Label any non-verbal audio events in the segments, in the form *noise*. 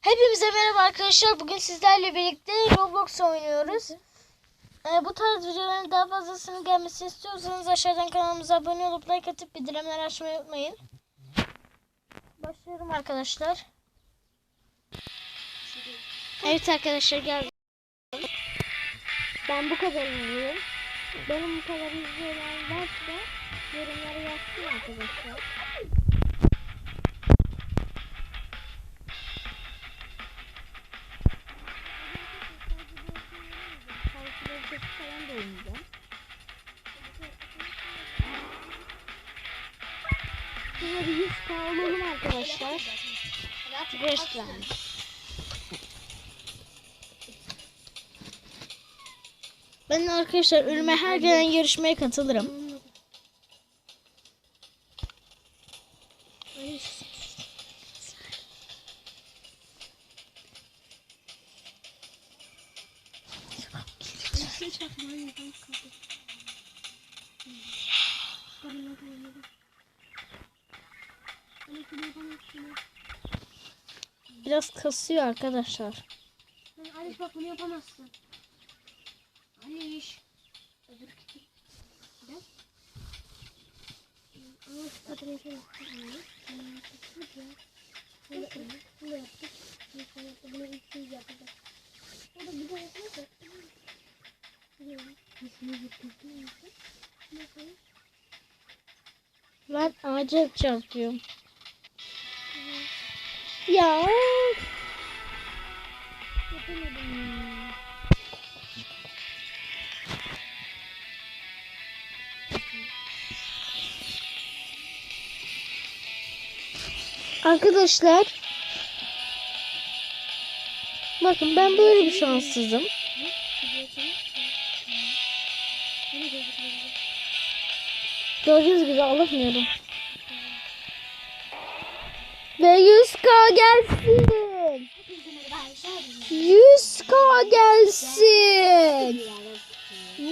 Hepimize merhaba arkadaşlar. Bugün sizlerle birlikte Roblox oynuyoruz. Ee, bu tarz videoların daha fazlasının gelmesini istiyorsanız aşağıdan kanalımıza abone olup like atıp bildirimleri açmayı unutmayın. Başlıyorum arkadaşlar. Evet arkadaşlar geldim. Ben bu kadar iyiyim. Benim bu kadar izleyen varsa yorumlara yazsın arkadaşlar. Graceland. Ben arkadaşlar ölüme her gelen yarışmaya katılırım. Biraz kasıyor arkadaşlar. Aliş bak bunu yapamazsın. Aliş. Öbür küçük. Ben ağaca çarpıyorum. Ya. Arkadaşlar. Bakın ben böyle bir şanssızım. Gördüğünüz gibi alamıyorum. 100k gelsin. 100k gelsin.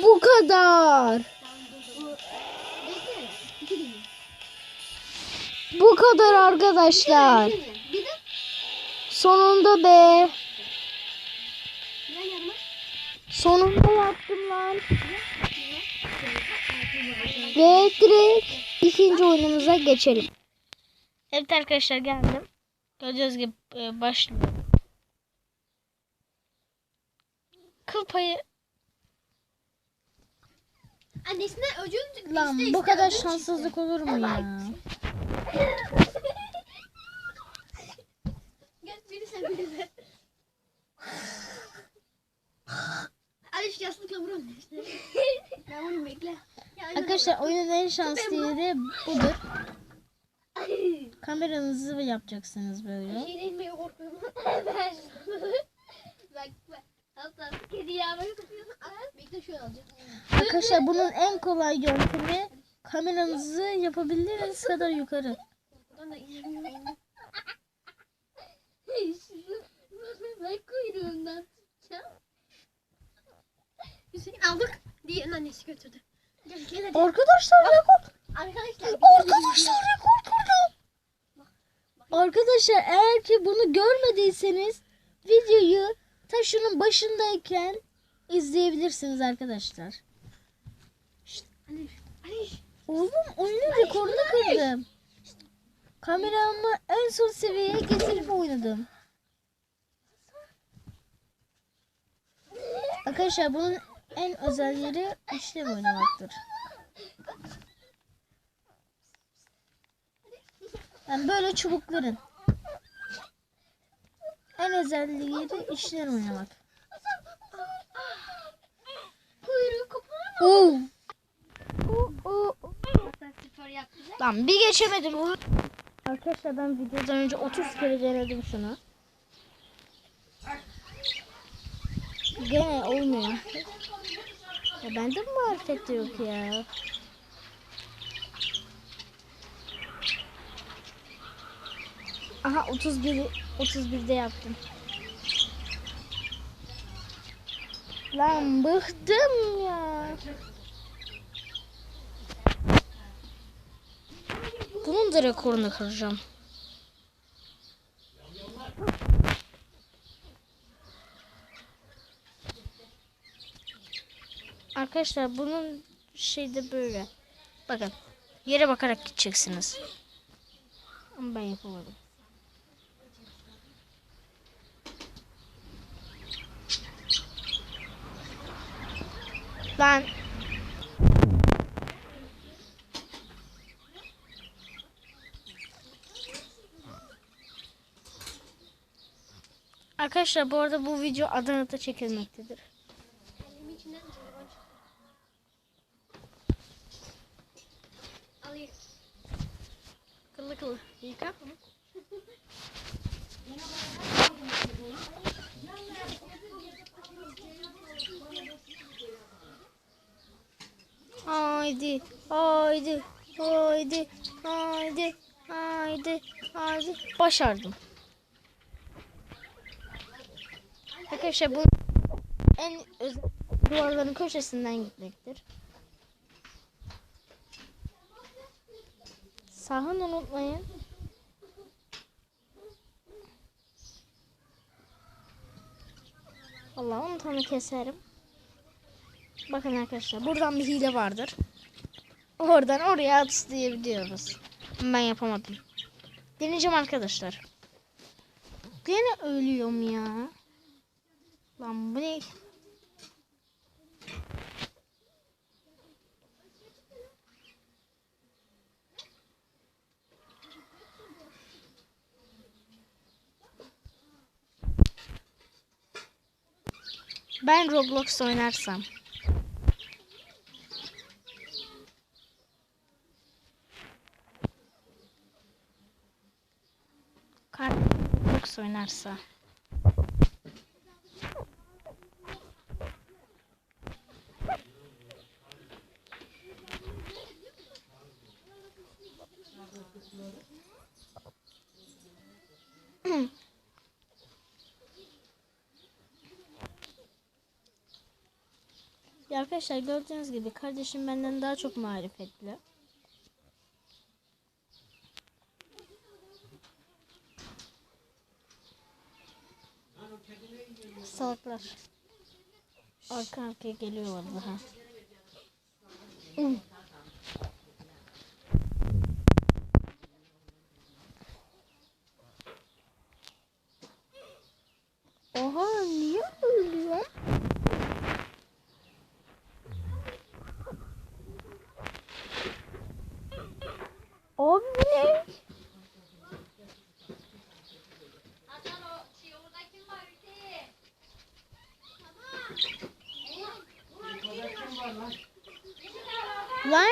Bu kadar. Bu kadar arkadaşlar. Sonunda be. Sonunda yaptım lan. Ve direkt ikinci oyunumuza geçelim. Evet arkadaşlar geldim. Gördüğünüz gibi e, başlıyorum. Kıl payı Annesine öcün lan iste bu kadar ödül şanssızlık olur mu ya? *laughs* Gel biri sen biri de. *laughs* Aliş yastıkla vur onu işte. *laughs* ben bunu bekle. Ya, Arkadaşlar oyunun en şanslı yeri budur. Kameranızı yapacaksınız Bir böyle. şey değmeye korkuyorum. ben Bak bak. Hatta kedi yağmayı tutuyorsun. Al, Bekle şöyle alacağım. Arkadaşlar bunun en kolay yöntemi kameranızı yapabildiğiniz kadar yukarı. Buradan da inemiyorum. ben kuyruğundan tutacağım. Hüseyin aldık. Diğerinin annesi götürdü. Gel gel hadi. Arkadaşlar rekor. Arkadaşlar. Arkadaşlar rekor kırdım. Arkadaşlar eğer ki bunu görmediyseniz videoyu ta şunun başındayken izleyebilirsiniz arkadaşlar. Oğlum oyunun rekorunu kırdım. Kameramı en son seviyeye getirip oynadım. Arkadaşlar bunun en özel yeri işlem oynamaktır. Yani böyle çubukların en özel yeri işler oynamak. Kuyruğu kopar? Oo. Lan bir geçemedim. Arkadaşlar ben videodan önce 30 kere denedim şunu. Gene olmuyor. Ya bende mi marifet de yok ya? Aha 31 31'de yaptım. Lan bıktım ya. Bunun da rekorunu kıracağım. Arkadaşlar bunun şeyde böyle. Bakın yere bakarak gideceksiniz. Ama ben yapamadım. Lan Arkadaşlar bu arada bu video Adana'da çekilmektedir. Kıllı kıllı. Yıka. Haydi, haydi, haydi, haydi, haydi, haydi. Başardım. Arkadaşlar bu en duvarların köşesinden gitmektir. Sahın unutmayın. Allah onu tanı keserim. Bakın arkadaşlar buradan bir hile vardır. Oradan oraya atlayabiliyoruz. Ben yapamadım. Deneyeceğim arkadaşlar. Gene ölüyorum ya. Lan bu ne? Ben Roblox oynarsam. Kardeşim Roblox oynarsa. Ya arkadaşlar gördüğünüz gibi kardeşim benden daha çok marifetli. Salaklar. Arka arkaya geliyorlar daha. Hmm. Oha niye ölüyor? Abi bu ne? Hasan o şey orada kim var Hüseyin? Lan?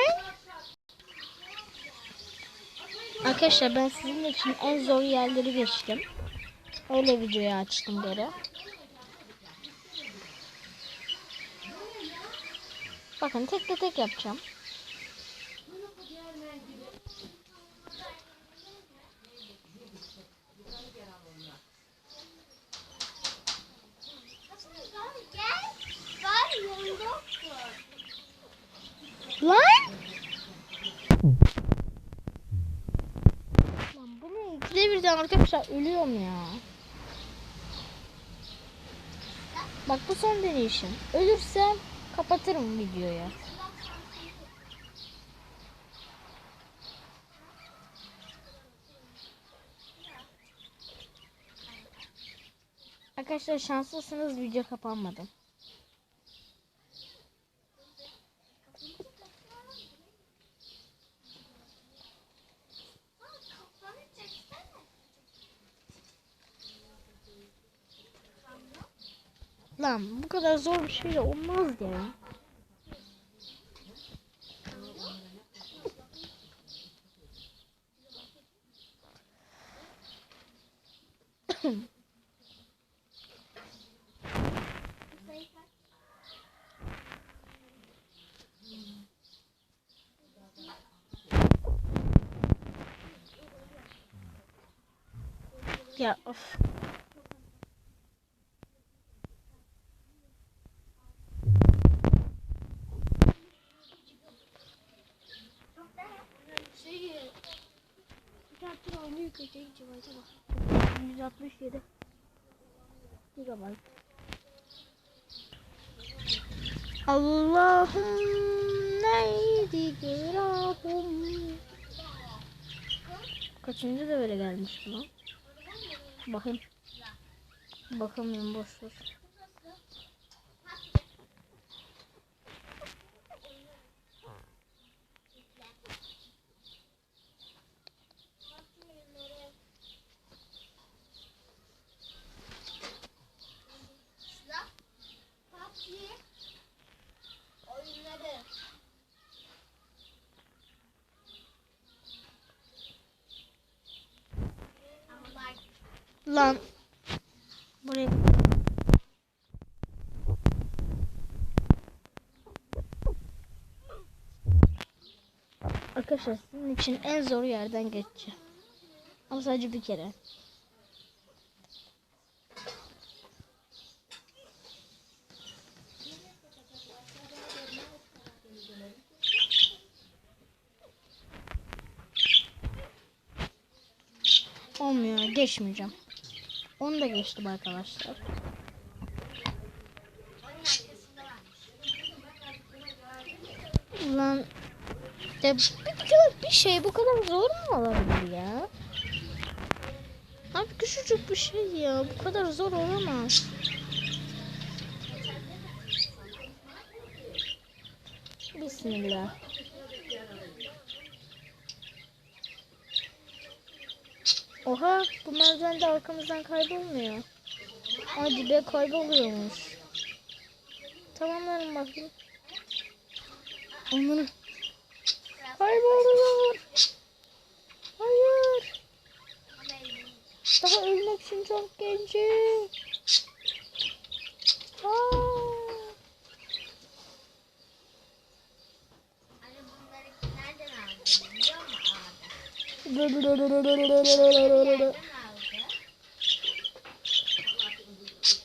Arkadaşlar ben sizin için en zor yerleri geçtim. Öyle videoyu açtım geri. Bakın tek de tek yapacağım. Lan bu birden arkadaşlar ölüyorum ya. Bak bu son deneyişim. Ölürsem kapatırım videoyu. Arkadaşlar şanslısınız video kapanmadı. Lan bu kadar zor bir şey de olmaz ya. ya of. Gideceğim acaba. 167 gigabyte. Allah'ım neydi günahım? Kaçıncı da böyle gelmiş buna? Bakayım. Bakamıyorum boş ver. Lan. Buraya. Arkadaşlar sizin için en zor yerden geçeceğim. Ama sadece bir kere. Olmuyor. Geçmeyeceğim. Onu da geçtim arkadaşlar. Ulan de bir, bir şey bu kadar zor mu olabilir ya? Abi küçücük bir şey ya. Bu kadar zor olamaz. Bismillah. Oha bu merdiven de arkamızdan kaybolmuyor. Aa dibe kayboluyormuş. Tamamlarım bakayım. Onları kayboluyor. Hayır. Daha ölmek için çok gencim. Aa.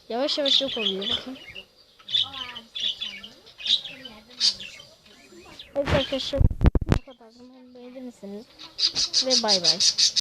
Yavaş yavaş yok oluyor bakın. Evet arkadaşlar bu kadar. Umarım beğenirsiniz. Ve bay bay.